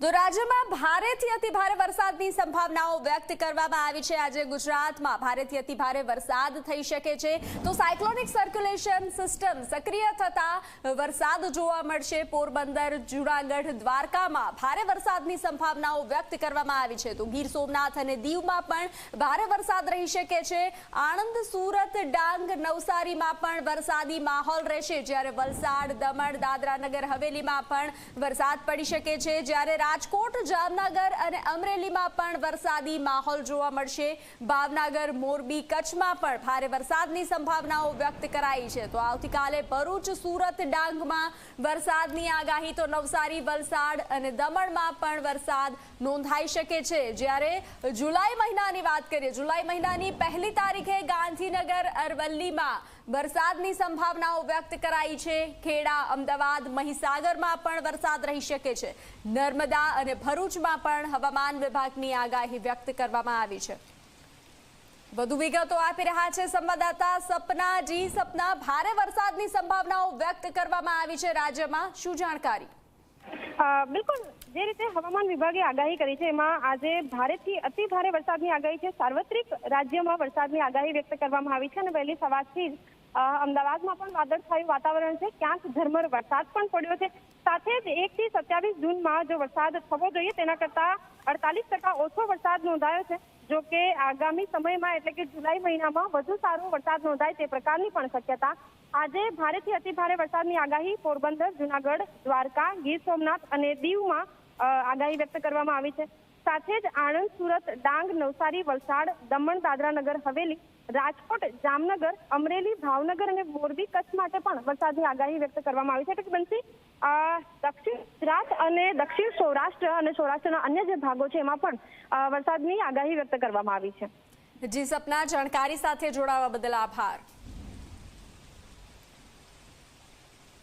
તો રાજ્યમાં ભારેથી અતિ ભારે વરસાદની સંભાવનાઓ વ્યક્ત કરવામાં આવી છે. આજે ગુજરાતમાં ભારેથી અતિ ભારે વરસાદ થઈ શકે છે. તો સાયક્લોનિક સર્ક્યુલેશન સિસ્ટમ સક્રિય થતા વરસાદ જોવા મળશે. પોરબંદર, જુનાગઢ, દ્વારકામાં ભારે વરસાદની સંભાવનાઓ વ્યક્ત કરવામાં આવી છે. તો ગીર સોમનાથ અને દીવમાં પણ ભારે વરસાદ રહી શકે છે. આણંદ, સુરત, ડાંગ, નવસારીમાં પણ વરસાદી માહોલ રહેશે. જ્યારે વલસાડ, દમણ દાદરા નગર હવેલીમાં પણ વરસાદ પડી શકે છે. જ્યારે રાજકોટ, જામનગર અને અમરેલીમાં પણ વરસાદી માહોલ જોવા મળશે. ભાવનગર, મોરબી કચ્છમાં પણ ભારે વરસાદની સંભાવનાઓ વ્યક્ત કરાઈ છે. તો આવતીકાલે ભરૂચ, સુરત, ડાંગમાં વરસાદની આગાહી, તો નવસારી, વલસાડ અને દમણમાં પણ વરસાદ નોંધાઈ શકે છે. જ્યારે જુલાઈ મહિનાની વાત કરીએ, જુલાઈ મહિનાની પહેલી તારીખે ગાંધીનગર, અરવલ્લીમાં વરસાદની સંભાવનાઓ વ્યક્ત કરાઈ છે. ખેડા, અમદાવાદ, મહીસાગરમાં પણ વરસાદ રહી શકે છે. નર્મદા અને ભરૂચમાં પણ હવામાન વિભાગની આગાહી વ્યક્ત કરવામાં આવી છે. વધુ વિગતો આપી રહ્યા છે સંવાદદાતા સપનાજી સપના, ભારે વરસાદની સંભાવનાઓ વ્યક્ત કરવામાં આવી છે રાજ્યમાં. શું જાણકારી? બિલકુલ. જે રીતે હવામાન વિભાગે આગાહી કરી છે, એમાં આજે ભારેથી અતિ ભારે વરસાદની આગાહી છે. સાર્વત્રિક રાજ્યમાં વરસાદની આગાહી વ્યક્ત કરવામાં આવી છે અને વહેલી સવારથી જ અમદાવાદમાં પણ વાદળછાયું વાતાવરણ છે. ક્યાંક ઝરમર વરસાદ પણ પડ્યો છે. સાથે જ એક થી સત્યાવીસ જૂનમાં જો વરસાદ થવો જોઈએ, તેના કરતા અડતાલીસ ટકા ઓછો વરસાદ નોંધાયો છે. જો કે આગામી સમયમાં, એટલે કે જુલાઈ મહિનામાં, વધુ સારો વરસાદ નોંધાય તે પ્રકારની પણ શક્યતા. આજે ભારેથી અતિભારે વરસાદની આગાહી પોરબંદર, જુનાગઢ, દ્વારકા, ગીર સોમનાથ અને દીવમાં આગાહી વ્યક્ત કરવામાં આવી છે. સાથે જ આણંદ, સુરત, ડાંગ, નવસારી, વલસાડ, દમણ દાદરા નગર હવેલી, રાજકોટ, જામનગર, અમરેલી, ભાવનગર અને મોરબી કચ્છ માટે પણ વરસાદની આગાહી વ્યક્ત કરવામાં આવી છે. એટલે કે બનશી દક્ષિણ ગુજરાત અને દક્ષિણ સૌરાષ્ટ્ર અને સૌરાષ્ટ્રના અન્ય જે ભાગો છે એમાં પણ વરસાદની આગાહી વ્યક્ત કરવામાં આવી છે. જી સપના, જાણકારી સાથે જોડાવા બદલ આભાર.